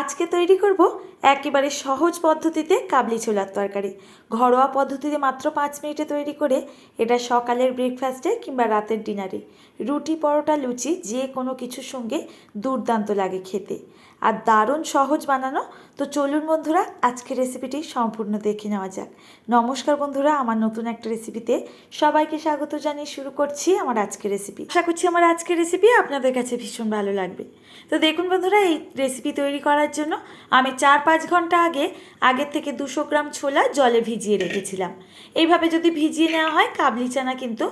আজকে তৈরি করব একেবারে সহজ পদ্ধতিতে কাবলি ছোলার তরকারি। ঘরোয়া পদ্ধতিতে মাত্র পাঁচ মিনিটে তৈরি করে এটা সকালের ব্রেকফাস্টে কিংবা রাতের ডিনারে রুটি, পরোটা, লুচি যে কোনো কিছুর সঙ্গে দুর্দান্ত লাগে খেতে। আর দারুণ সহজ বানানো। তো চলুন বন্ধুরা, আজকের রেসিপিটি সম্পূর্ণ দেখে নেওয়া যাক। নমস্কার বন্ধুরা, আমার নতুন একটা রেসিপিতে সবাইকে স্বাগত জানিয়ে শুরু করছি আমার আজকের রেসিপি আশা করছি আমার আজকের রেসিপি আপনাদের কাছে ভীষণ ভালো লাগবে। তো দেখুন বন্ধুরা, এই রেসিপি তৈরি করার জন্য আমি চার পাঁচ ঘণ্টা আগে, আগের থেকে দুশো গ্রাম ছোলা জলে ভিজিয়ে রেখেছিলাম। এইভাবে যদি ভিজিয়ে নেওয়া হয়, কাবলি চানা কিন্তু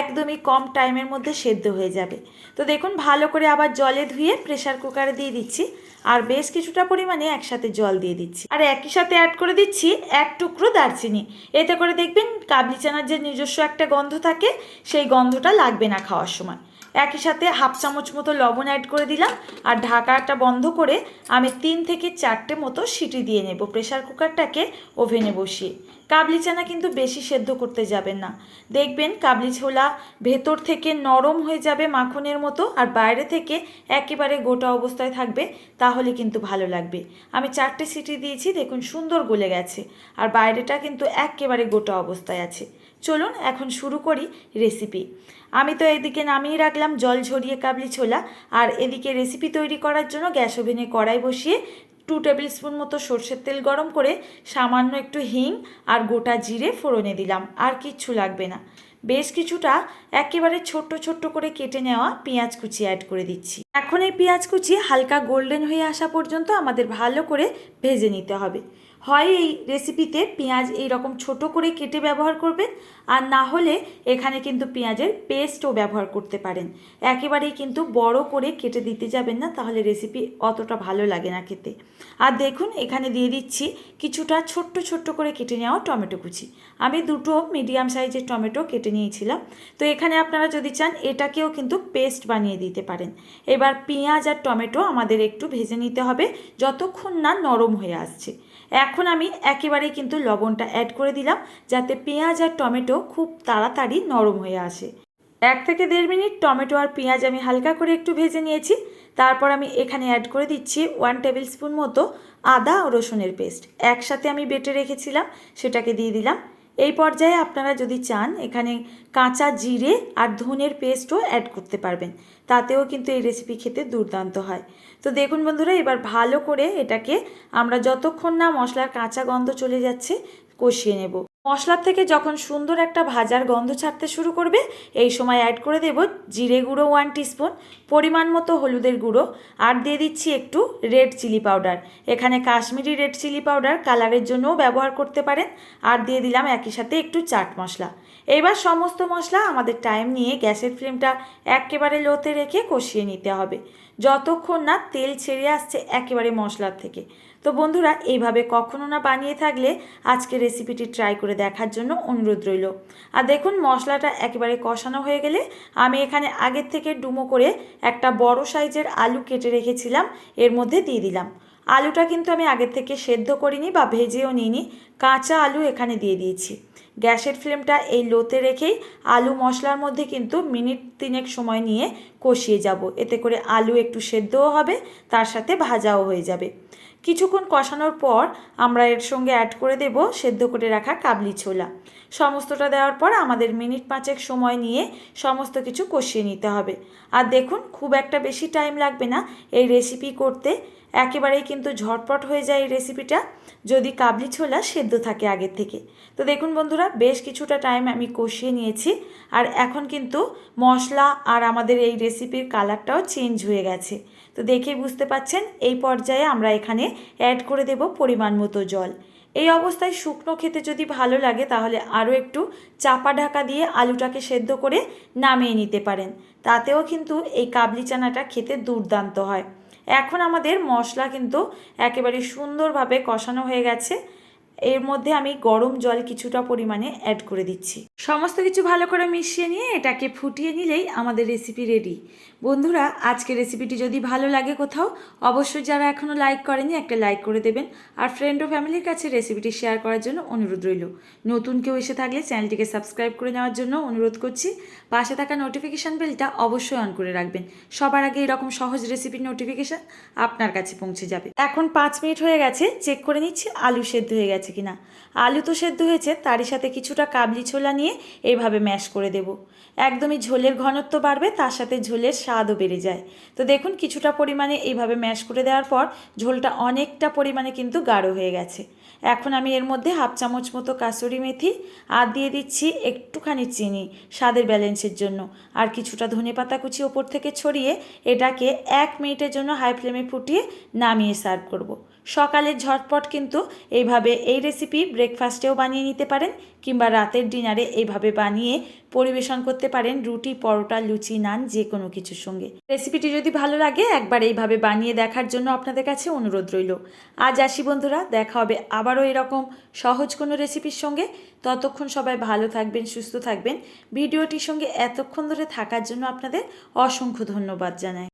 একদমই কম টাইমের মধ্যে সেদ্ধ হয়ে যাবে। তো দেখুন, ভালো করে আবার জলে ধুয়ে প্রেশার কুকারে দিয়ে দিচ্ছি। আর বেশ কিছুটা পরিমাণে একসাথে জল দিয়ে দিচ্ছি। আর একই সাথে অ্যাড করে দিচ্ছি এক টুকরো দারচিনি। এতে করে দেখবেন কাবলি চানার যে নিজস্ব একটা গন্ধ থাকে, সেই গন্ধটা লাগবে না খাওয়ার সময়। একই সাথে হাফ চামচ মতো লবণ অ্যাড করে দিলাম আর ঢাকাটা বন্ধ করে আমি তিন থেকে চারটে মতো সিটি দিয়ে নেব। প্রেশার কুকারটাকে ওভেনে বসিয়ে। কাবলি চানা কিন্তু বেশি সেদ্ধ করতে যাবেন না। দেখবেন কাবলি ছোলা ভেতর থেকে নরম হয়ে যাবে মাখনের মতো আর বাইরে থেকে একেবারে গোটা অবস্থায় থাকবে, তাহলে কিন্তু ভালো লাগবে। আমি চারটে সিটি দিয়েছি, দেখুন সুন্দর গলে গেছে। আর বাইরেটা কিন্তু একেবারে গোটা অবস্থায় আছে। চলুন এখন শুরু করি রেসিপি আমি তো এদিকে নামিয়ে রাখলাম জল ঝরিয়ে কাবলি ছোলা, আর এদিকে রেসিপি তৈরি করার জন্য গ্যাস ওভেনে কড়াই বসিয়ে টু টেবিল স্পুন মতো সর্ষের তেল গরম করে সামান্য একটু হিং আর গোটা জিরে ফোড়নে দিলাম, আর কিচ্ছু লাগবে না। বেশ কিছুটা একেবারে ছোট্ট ছোট্ট করে কেটে নেওয়া পেঁয়াজ কুচি অ্যাড করে দিচ্ছি। এখন এই পেঁয়াজ কুচি হালকা গোল্ডেন হয়ে আসা পর্যন্ত আমাদের ভালো করে ভেজে নিতে হবে। হয় এই রেসিপিতে পেঁয়াজ এই রকম ছোট করে কেটে ব্যবহার করবেন, আর না হলে এখানে কিন্তু পেঁয়াজের পেস্টও ব্যবহার করতে পারেন। একেবারেই কিন্তু বড় করে কেটে দিতে যাবেন না, তাহলে রেসিপি অতটা ভালো লাগে না খেতে। আর দেখুন, এখানে দিয়ে দিচ্ছি কিছুটা ছোট্ট ছোট্ট করে কেটে নেওয়া টমেটো কুচি। আমি দুটো মিডিয়াম সাইজের টমেটো কেটে নিয়েছিলাম। তো এখানে আপনারা যদি চান, এটাকেও কিন্তু পেস্ট বানিয়ে দিতে পারেন। এবার পেঁয়াজ আর টমেটো আমাদের একটু ভেজে নিতে হবে, যতক্ষণ না নরম হয়ে আসছে। এখন আমি একেবারেই কিন্তু লবণটা অ্যাড করে দিলাম, যাতে পেঁয়াজ আর টমেটো খুব তাড়াতাড়ি নরম হয়ে আসে। এক থেকে দেড় মিনিট টমেটো আর পেঁয়াজ আমি হালকা করে একটু ভেজে নিয়েছি। তারপর আমি এখানে অ্যাড করে দিচ্ছি ওয়ান টেবিল স্পুন মতো আদা ও রসুনের পেস্ট একসাথে আমি বেটে রেখেছিলাম, সেটাকে দিয়ে দিলাম। এই পর্যায়ে আপনারা যদি চান, এখানে কাঁচা জিরে আর ধনের পেস্টও অ্যাড করতে পারবেন। তাতেও কিন্তু এই রেসিপি খেতে দুর্দান্ত হয়। তো দেখুন বন্ধুরা, এবার ভালো করে এটাকে আমরা যতক্ষণ না মশলার কাঁচা গন্ধ চলে যাচ্ছে, কষিয়ে নেব। মশলার থেকে যখন সুন্দর একটা ভাজার গন্ধ ছাড়তে শুরু করবে, এই সময় অ্যাড করে দেব জিরে গুঁড়ো ওয়ান টিস্পুন পরিমাণ মতো হলুদের গুঁড়ো, আর দিয়ে দিচ্ছি একটু রেড চিলি পাউডার এখানে কাশ্মীরি রেড চিলি পাউডার কালারের জন্যও ব্যবহার করতে পারেন, আর দিয়ে দিলাম একই সাথে একটু চাট মশলা। এবার সমস্ত মশলা আমাদের টাইম নিয়ে গ্যাসের ফ্লেমটা একেবারে লোতে রেখে কষিয়ে নিতে হবে। যতক্ষণ না তেল ছেড়ে আসছে একেবারে মশলার থেকে। তো বন্ধুরা, এইভাবে কখনো না বানিয়ে থাকলে আজকে রেসিপিটি ট্রাই করে দেখার জন্য অনুরোধ রইল। আর দেখুন, মশলাটা একেবারে কষানো হয়ে গেলে আমি এখানে আগের থেকে ডুমো করে একটা বড় সাইজের আলু কেটে রেখেছিলাম, এর মধ্যে দিয়ে দিলাম। আলুটা কিন্তু আমি আগের থেকে সেদ্ধ করিনি বা ভেজেও নিইনি, কাঁচা আলু এখানে দিয়ে দিয়েছি। গ্যাসের ফ্লেমটা এই লোতে রেখেই আলু মশলার মধ্যে কিন্তু মিনিট তিনেক সময় নিয়ে কষিয়ে যাব। এতে করে আলু একটু সেদ্ধও হবে, তার সাথে ভাজাও হয়ে যাবে। কিছুক্ষণ কষানোর পর আমরা এর সঙ্গে অ্যাড করে দেব সেদ্ধ করে রাখা কাবলি ছোলা। সমস্তটা দেওয়ার পর আমাদের মিনিট পাঁচেক সময় নিয়ে সমস্ত কিছু কষিয়ে নিতে হবে। আর দেখুন, খুব একটা বেশি টাইম লাগবে না এই রেসিপি করতে। একেবারেই কিন্তু ঝটপট হয়ে যায় এই রেসিপিটা যদি কাবলি ছোলা সেদ্ধ থাকে আগের থেকে। তো দেখুন বন্ধুরা, বেশ কিছুটা টাইম আমি কষিয়ে নিয়েছি। আর এখন কিন্তু মশলা আর আমাদের এই রেসিপির কালারটাও চেঞ্জ হয়ে গেছে। তো দেখে বুঝতে পাচ্ছেন, এই পর্যায়ে আমরা এখানে অ্যাড করে দেব পরিমাণ মতো জল। এই অবস্থায় শুকনো খেতে যদি ভালো লাগে, তাহলে আরও একটু চাপা ঢাকা দিয়ে আলুটাকে সেদ্ধ করে নামিয়ে নিতে পারেন। তাতেও কিন্তু এই কাবলি চানাটা খেতে দুর্দান্ত হয়। এখন আমাদের মশলা কিন্তু একেবারে সুন্দরভাবে কষানো হয়ে গেছে। এর মধ্যে আমি গরম জল কিছুটা পরিমাণে অ্যাড করে দিচ্ছি। সমস্ত কিছু ভালো করে মিশিয়ে নিয়ে এটাকে ফুটিয়ে নিলেই আমাদের রেসিপি রেডি বন্ধুরা আজকে রেসিপিটি যদি ভালো লাগে কোথাও, অবশ্যই যারা এখনও লাইক করেনি, একটা লাইক করে দেবেন। আর ফ্রেন্ড ও ফ্যামিলির কাছে রেসিপিটি শেয়ার করার জন্য অনুরোধ রইল। নতুন কেউ এসে থাকলে চ্যানেলটিকে সাবস্ক্রাইব করে নেওয়ার জন্য অনুরোধ করছি। পাশে থাকা নোটিফিকেশান বেলটা অবশ্যই অন করে রাখবেন। সবার আগে এরকম সহজ রেসিপির নোটিফিকেশান আপনার কাছে পৌঁছে যাবে। এখন পাঁচ মিনিট হয়ে গেছে চেক করে নিচ্ছি আলু সেদ্ধ হয়ে গেছে কিনা। আলু তো সেদ্ধ হয়েছে, তারই সাথে কিছুটা কাবলি ছোলা নিয়ে এইভাবে ম্যাশ করে দেব। একদমই ঝোলের ঘনত্ব বাড়বে, তার সাথে ঝোলের স্বাদও বেড়ে যায়। তো দেখুন, কিছুটা পরিমাণে এইভাবে ম্যাশ করে দেওয়ার পর ঝোলটা অনেকটা পরিমাণে কিন্তু গাঢ় হয়ে গেছে। এখন আমি এর মধ্যে হাফ চামচ মতো কাসুরি মেথি আর দিয়ে দিচ্ছি একটুখানি চিনি স্বাদের ব্যালেন্সের জন্য। আর কিছুটা ধনে পাতা কুচি ওপর থেকে ছড়িয়ে এটাকে এক মিনিটের জন্য হাই ফ্লেমে ফুটিয়ে নামিয়ে সার্ভ করব। সকালের ঝটপট কিন্তু এইভাবে এই রেসিপি ব্রেকফাস্টেও বানিয়ে নিতে পারেন কিংবা রাতের ডিনারে এইভাবে বানিয়ে পরিবেশন করতে পারেন। রুটি, পরোটা, লুচি, নান যে কোনো কিছুর সঙ্গে। রেসিপিটি যদি ভালো লাগে, একবার এইভাবে বানিয়ে দেখার জন্য আপনাদের কাছে অনুরোধ রইল। আজ আসি বন্ধুরা, দেখা হবে আবারও এরকম সহজ কোনো রেসিপির সঙ্গে। ততক্ষণ সবাই ভালো থাকবেন, সুস্থ থাকবেন। ভিডিওটির সঙ্গে এতক্ষণ ধরে থাকার জন্য আপনাদের অসংখ্য ধন্যবাদ জানাই।